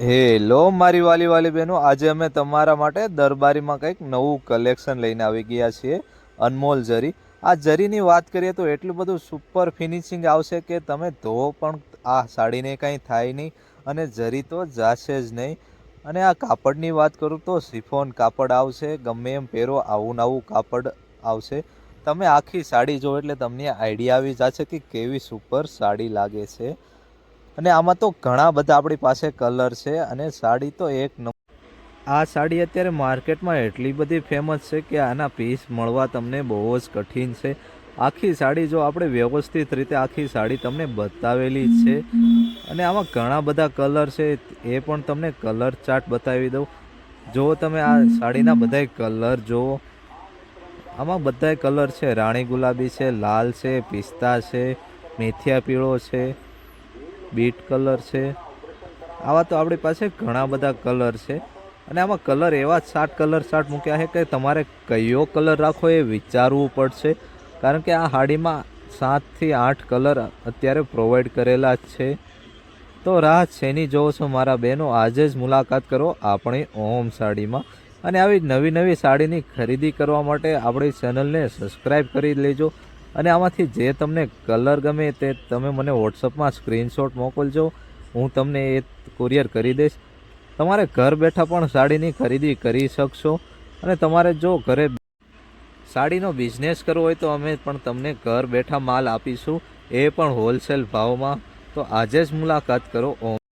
Hello, મારી વાલી વાલી બહેનો. આજે અમે તમારા માટે દરબારીમાં કંઈક નવું કલેક્શન લઈને આવી ગયા છીએ, અનમોલ જરી. આ જરીની વાત કરીએ તો એટલું બધું સુપર ફિનિશિંગ આવશે કે તમે ધો પણ આ સાડીને કંઈ થાય નહીં અને જરી તો જાશે જ નહીં. અને આ કાપડની વાત કરું તો સિફોન કાપડ આવશે, ગમે એમ પહેરો, આવું નવું કાપડ આવશે. તમે આખી સાડી જો એટલે તમને આઈડિયા આવી જશે કે કેવી સુપર સાડી લાગે છે. અને આમાં તો ઘણા બધા આપણી પાસે કલર છે અને સાડી તો એક નંબર. આ સાડી અત્યારે માર્કેટમાં એટલી બધી ફેમસ છે કે આના પીસ મળવા તમને બહુ જ કઠિન છે. આખી સાડી જો આપણે વ્યવસ્થિત રીતે આખી સાડી તમને બતાવેલી છે. અને આમાં ઘણા બધા કલર છે, એ પણ તમને કલર ચાર્ટ બતાવી દઉં. જો તમે આ સાડીના બધાય કલર જુઓ આમાં બધાય કલર છે. રાણી ગુલાબી છે, લાલ છે, પિસ્તા છે, મેથિયા પીળો છે. બીટ કલર છે. આવા તો આપણી પાસે ઘણા બધા કલર છે. અને આમાં કલર એવા સાત કલર સાત મૂક્યા છે કે તમારે કયો કલર રાખવો એ વિચારવું પડશે. કારણ કે આ સાડીમાં સાતથી આઠ કલર અત્યારે પ્રોવાઈડ કરેલા જ છે. તો રાહ શેની જોવો છો મારા બહેનો? આજે જ મુલાકાત કરો આપણી ઓમ સાડીમાં. અને આવી નવી નવી સાડીની ખરીદી કરવા માટે આપણી ચેનલને સબસ્ક્રાઈબ કરી લેજો. અને આમાંથી જે તમને કલર ગમે તે તમે મને વોટ્સઅપમાં સ્ક્રીનશોટ મોકલજો. હું તમને એ કુરિયર કરી દઈશ. તમારે ઘર બેઠા પણ સાડીની ખરીદી કરી શકશો. અને તમારે જો ઘરે સાડીનો બિઝનેસ કરવો હોય તો અમે પણ તમને ઘર બેઠા માલ આપીશું. એ પણ હોલસેલ ભાવમાં. તો આજે જ મુલાકાત કરો. ઓમ